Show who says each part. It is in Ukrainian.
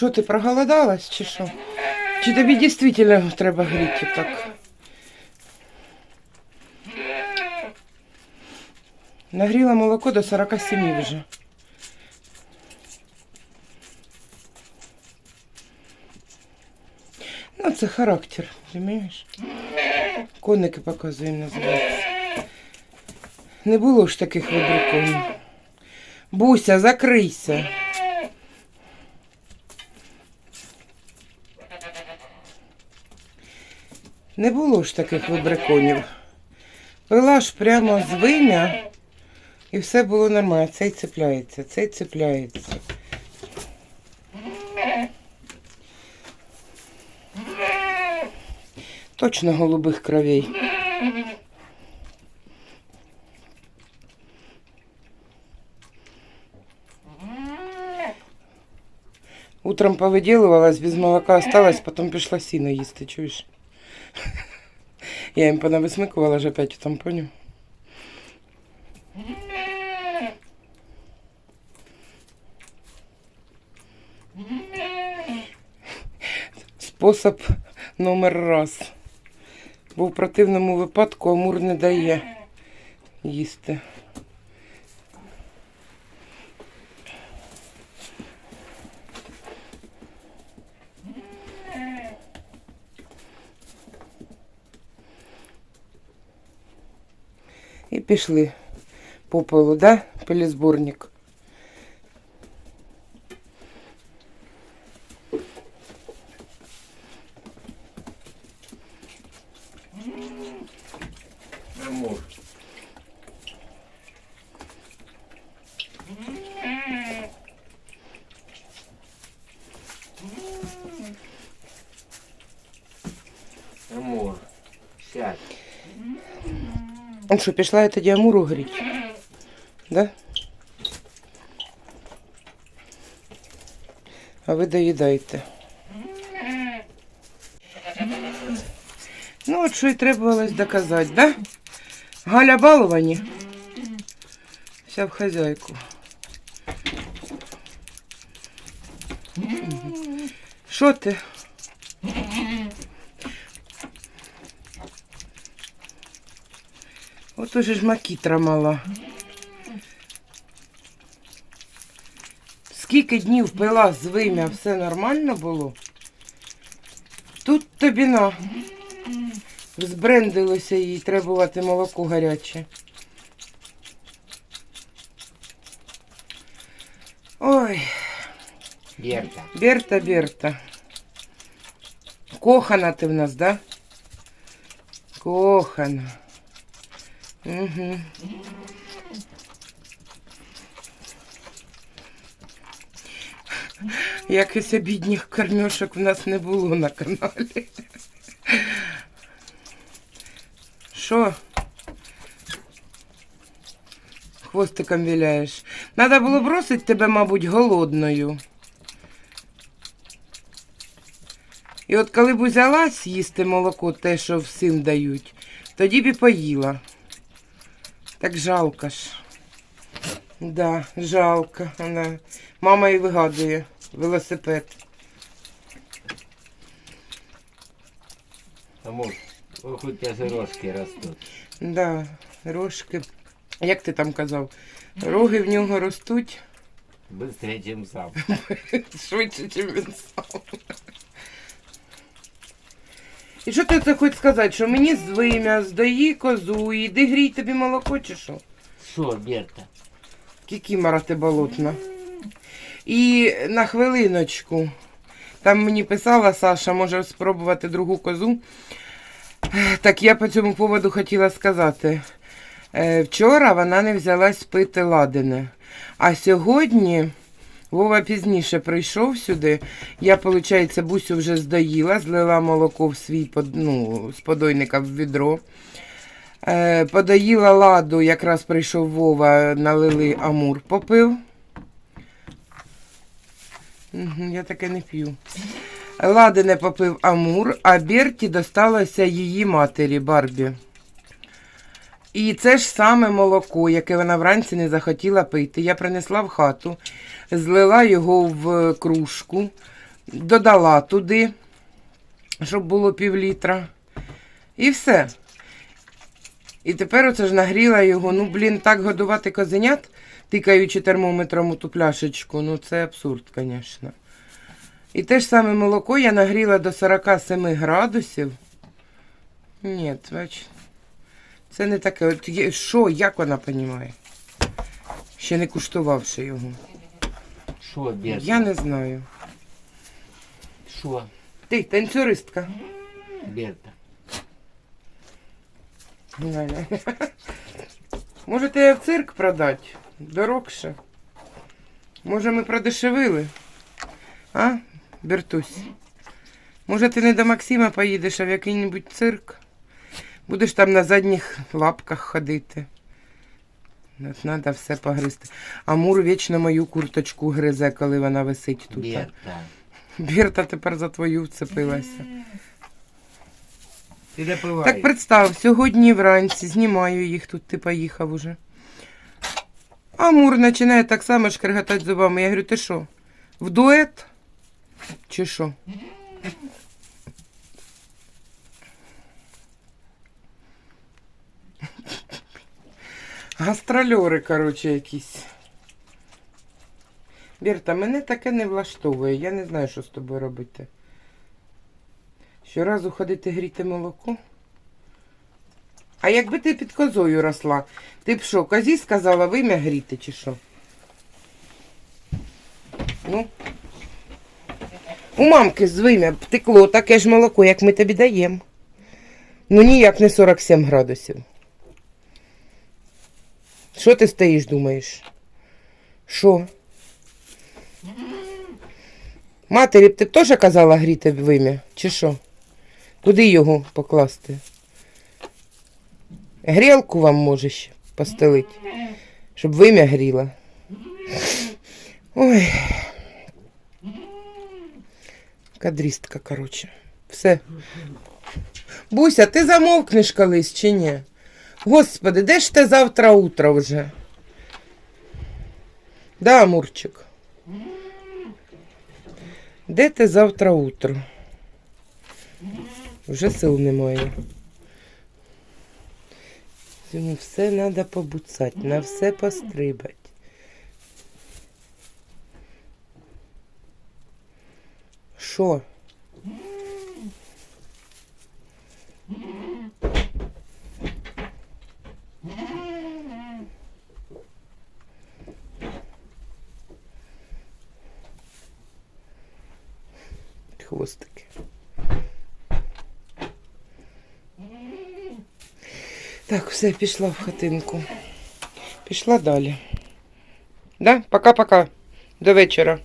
Speaker 1: Що ти проголодалась чи що? Чи тобі дійсно треба гріти так? Нагріла молоко до 47 вже. Ну, це характер, розумієш? Коники показуємо, називається. Не було ж таких вибриків. Буся, закрийся. Не було ж таких вибриконів. Пила ж прямо з вим'я, і все було нормально. Цей цепляється, цей цепляється. Точно голубих кровей. Утром повыделывалась, без молока осталась, потом пішла сіно їсти, чуєш? Я їм понависмикувала ж опять там, поняв? Спосіб номер раз. Бо в противному випадку Амур не дає їсти. І пішли по полу, да? Пилізборник.
Speaker 2: Амур. Амур. Сядь.
Speaker 1: Он що, пішла я тоді Амуру гріть? Да? А ви доїдаєте. Ну, от що й требувалось доказати, да? Галя баловані. Вся в хазяйку. Що ти? От уже ж макітра мала. Скільки днів пила з вим'я, все нормально було? Тут тобі на. Збрендилося їй требувати молоко гаряче. Ой,
Speaker 2: Берта.
Speaker 1: Берта, Берта. Кохана ти в нас, да? Кохана. Якось обідніх кормьошок в нас не було на каналі. Що? Хвостиком віляєш. Надо було бросити тебе, мабуть, голодною. І от коли б взялась їсти молоко, те, що всім дають, тоді б і поїла. Так жалко ж. Да, жалко. Вона. Мама і вигадує велосипед.
Speaker 2: Амур. Ох, у тебя же рожки растут.
Speaker 1: Да, рожки. Як ти там казав? Роги в нього ростуть
Speaker 2: Быстрее, чем сам.
Speaker 1: швидше, ніж він сам. І що ти це хочеш сказати? Що мені з вим'я, здої козу, іди грій тобі молоко чи що?
Speaker 2: Что, Берта?
Speaker 1: Кікімора ти болотна. І на хвилиночку. Там мені писала Саша, може спробувати другу козу. Так я по цьому поводу хотіла сказати. Е, Вчора вона не взялась пити ладене. А сьогодні Вова пізніше прийшов сюди. Я, виходить, бусю вже здоїла, злила молоко в свій ну, з подойника в відро. Е, Подоїла ладу, якраз прийшов Вова, налили амур, попив. Я таке не п'ю. Лади не попив Амур, а Берті досталося її матері Барбі. І це ж саме молоко, яке вона вранці не захотіла пити. Я принесла в хату, злила його в кружку, додала туди, щоб було пів літра. І все. І тепер оце ж нагріла його. Ну, блін, так годувати козенят, тикаючи термометром у ту пляшечку, ну це абсурд, звісно. І те ж саме молоко я нагріла до 47 градусів. Ні, бач, це не таке. От що, як вона розуміє? Ще не куштувавши його.
Speaker 2: Що, Берта?
Speaker 1: Я не знаю.
Speaker 2: Що,
Speaker 1: Ти, танцюристка.
Speaker 2: Берта?
Speaker 1: Галя. Можете в цирк продати? Дорогше. Може, ми продешевили? А, Бертусь? Може, ти не до Максима поїдеш, а в який-небудь цирк? Будеш там на задніх лапках ходити. От Треба все погризти. Амур вічно мою курточку гризе, коли вона висить тут.
Speaker 2: Берта.
Speaker 1: Бірта тепер за твою вцепилася.
Speaker 2: Ти допивай.
Speaker 1: Так представ, сьогодні вранці знімаю їх, тут ти поїхав уже. Амур починає так само шкреготати зубами. Я говорю, ти що? В дует? Чи що? Гастрольори, коротше, якісь. Бірта, мене таке не влаштовує. Я не знаю, що з тобою робити. Щоразу ходити гріти молоко. А якби ти під козою росла, ти б що, козі сказала вим'я гріти чи що? Ну. У мамки з вим'я б текло таке ж молоко, як ми тобі даємо. Ну ніяк не 47 градусів. Що ти стоїш, думаєш? Що? Матері ти б теж казала гріти вим'я, чи що? Куди його покласти? Грілку вам може ще постелить, щоб вим'я гріла. Ой. Кадрістка, коротше. Все. Буся, ти замовкнеш колись чи ні? Господи, де ж ти завтра утро вже? Да, Амурчик. Де ти завтра утро? Вже сил немає. Йому все треба побуцати, на все пострибати. Що? Хвостики. Так, все, пішла в хатинку. Пішла далі. Да? Пока-пока. До вечора.